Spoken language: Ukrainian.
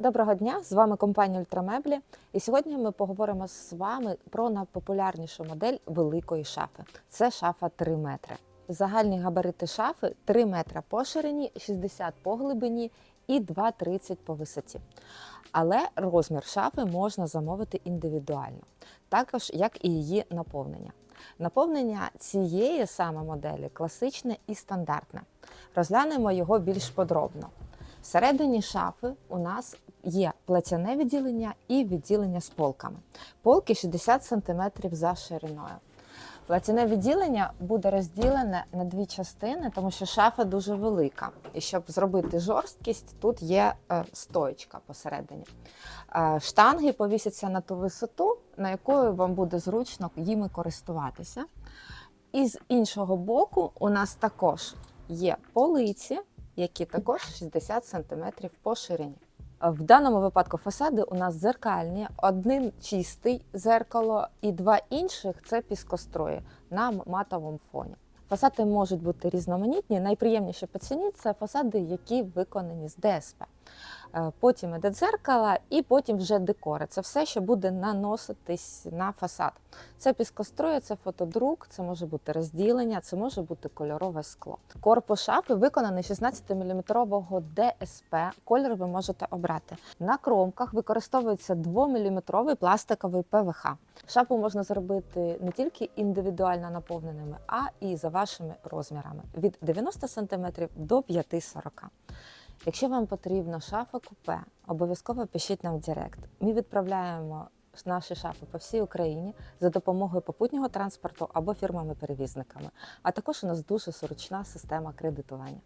Доброго дня! З вами компанія Ультрамеблі. І сьогодні ми поговоримо з вами про найпопулярнішу модель великої шафи. Це шафа 3 метри. Загальні габарити шафи 3 метра по ширині, 60 по глибині і 2,30 по висоті. Але розмір шафи можна замовити індивідуально, також як і її наповнення. Наповнення цієї саме моделі класичне і стандартне. Розглянемо його більш подробно. Всередині шафи у нас є платяне відділення і відділення з полками. Полки 60 см за шириною. Платяне відділення буде розділене на дві частини, тому що шафа дуже велика. І щоб зробити жорсткість, тут є е, стоечка посередині. Е, Штанги повісяться на ту висоту, на якою вам буде зручно їми користуватися. І з іншого боку, у нас також є полиці, які також 60 см по ширині. В даному випадку фасади у нас зеркальні, один чистий зеркало і два інших це піскострої на матовому фоні. Фасади можуть бути різноманітні. Найприємніші по ціні це фасади, які виконані з ДСП. Е, Потім іде дзеркало, і потім вже декори. Це все, що буде наноситись на фасад. Це піскостроя, це фотодрук, це може бути розділення, це може бути кольорове скло. Корпус шафи виконаний 16-мм ДСП. Колір ви можете обрати. На кромках використовується 2-мм пластиковий ПВХ. Шафу можна зробити не тільки індивідуально наповненими, а і за вашими розмірами від 90 см до 5,40 Якщо вам потрібна шафа купе, обов'язково пишіть нам в Директ. Ми відправляємо наші шафи по всій Україні за допомогою попутнього транспорту або фірмами-перевізниками. А також у нас дуже зручна система кредитування.